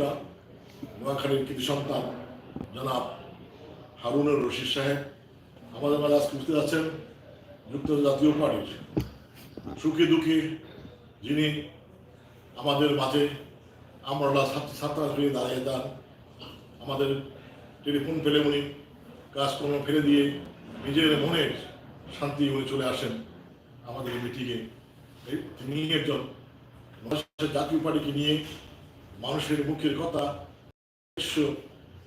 নোয়াখালীর কৃতি সন্তান, জনাব হারুনুর রশিদ সাহেব, আমাদের মাঝে আজকে উপস্থিত আছেন যুক্তরাজ্য জাতীয় পার্টির সুখী দুঃখী যিনি আমাদের মাঝে আমরা ছাত্র ছাত্রী দাঁড়িয়ে দান আমাদের টেলিফোন ফেলে উনি কাজকর্ম ফেলে দিয়ে নিজের মনের শান্তি উনি চলে আসেন আমাদের মিটিংয়ে তিনি একজন জাতীয় পার্টিকে নিয়ে মানুষের মুখের কথা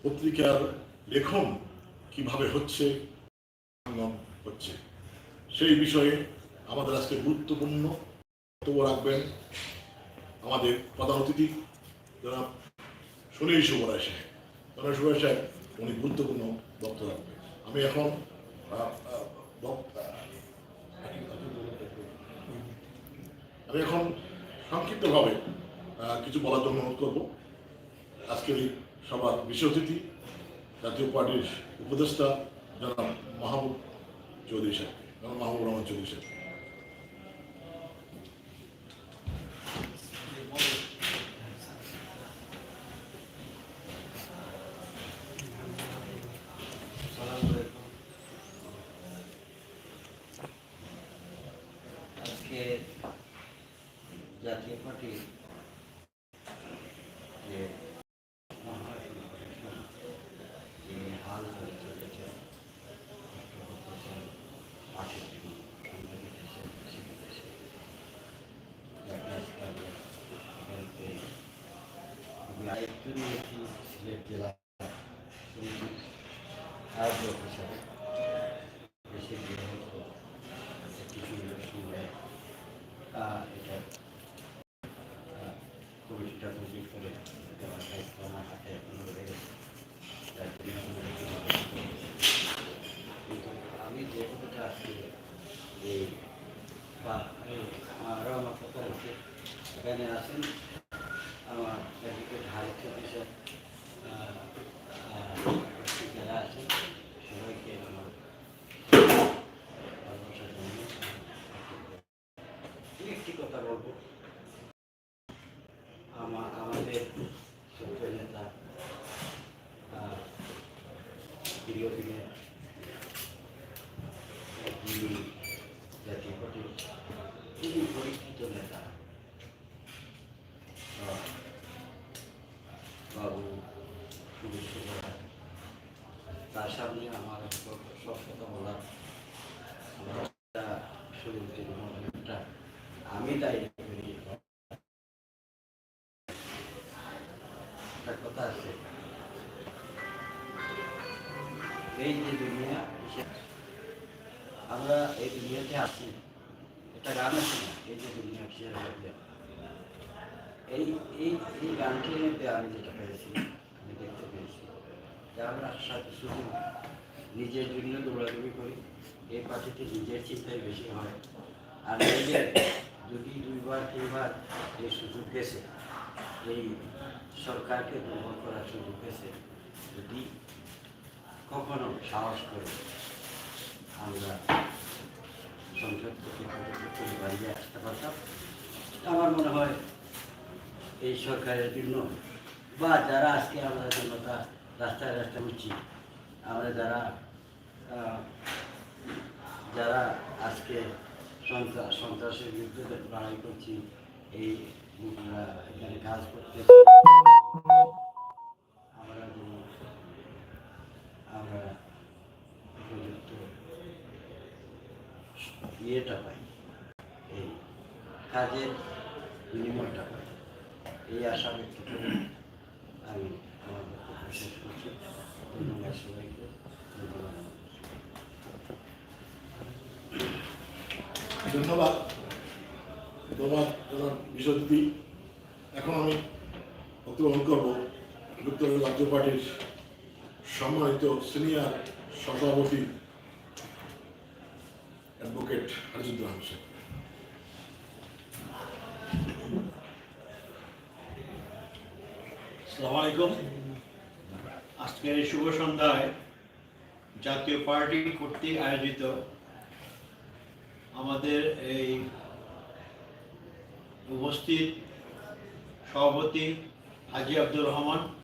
পত্রিকার লেখন কীভাবে হচ্ছে হচ্ছে, সেই বিষয়ে আমাদের আজকে গুরুত্বপূর্ণ বক্তব্য রাখবেন। আমাদের প্রধান অতিথি যারা সুনীল সুবরায় সাহেব। সুনীল সুবরায় সাহেব, উনি গুরুত্বপূর্ণ বক্তব্য রাখবেন। আমি এখন আমি এখন সংক্ষিপ্তভাবে কিছু বলার জন্য অনুরোধ করব। আজকের এই সবার বিশেষ অতিথি, জাতীয় পার্টির উপদেষ্টা জনাব মাহবুব চৌধুরী সাহেব, জনাব মাহবুব রহমান চৌধুরী সাহেব। জাতীয় পার্টির যে যে হাল ধরে চলেছে পাশের জন্য বাংলাদেশে শিখেছে দায়িত্ব নিয়েছি সিলেট জেলা আয়োজক হিসাবে দেশের বৃহত্তর একটি সুন্দর সুন্দর আহ, এটা আহ, কমিটিটা তৈরি করে দেওয়ার দায়িত্ব আমার হাতে এখনও রয়ে গেছে দায়িত্ব নিয়ে আমি রেখে দিতে কিন্তু আমি যে কথাটা আজকে এই বা এই আরও আমার কথা হচ্ছে এখানে আছেন আমার এদিকে ঢালছে দেশের যারা আছেন, সবাইকে আমার একটি কথা বলব। আমা আমাদের সত্য নেতা প্রিয় দিনের যিনি জাতীয় পার্টির খুবই পরীক্ষিত নেতা সামনে আমার সব কথা বলার আমি আছে। এই যে দুনিয়া, আমরা এই দুনিয়াতে আছি। একটা গান আছে এই যে দুনিয়া। এই এই এই গানটির মধ্যে আমি যেটা পেয়েছি যে আমরা সাথে শুধু নিজের জন্য দৌড়াদৌড়ি করি। এই পার্টিতে নিজের চিন্তাই বেশি হয়। আর নিজের যদি দুইবার, তিনবার এই সুযোগ গেছে এই সরকারকে দুর্বল করার সুযোগ গেছে যদি কখনো সাহস করে আমরা সংসদ থেকে করে বাইরে আসতে পারতাম আমার মনে হয় এই সরকারের জন্য বা যারা আজকে জনতা রাস্তায় রাস্তায় উঠছি। আমরা যারা যারা আজকে সন্ত্রাস সন্ত্রাসের বিরুদ্ধে লড়াই করছি, এই এখানে কাজ করতে আমরা আমরা উপযুক্ত ইয়েটা পাই, এই কাজের বিনিময়টা পাই। এই আশা ব্যক্ত করে। ধন্যবাদ। এখন আমি বক্তব্য গ্রহণ করব যুক্তরাজ্য জাতীয় পার্টির সম্মানিত সিনিয়র সভাপতি অ্যাডভোকেট হারিজুদ্দিন হোসেন আলাইকুম। আজকের এই শুভ সন্ধ্যায় জাতীয় পার্টি কর্তৃক আয়োজিত আমাদের এই উপস্থিত সভাপতি হাজি আব্দুর রহমান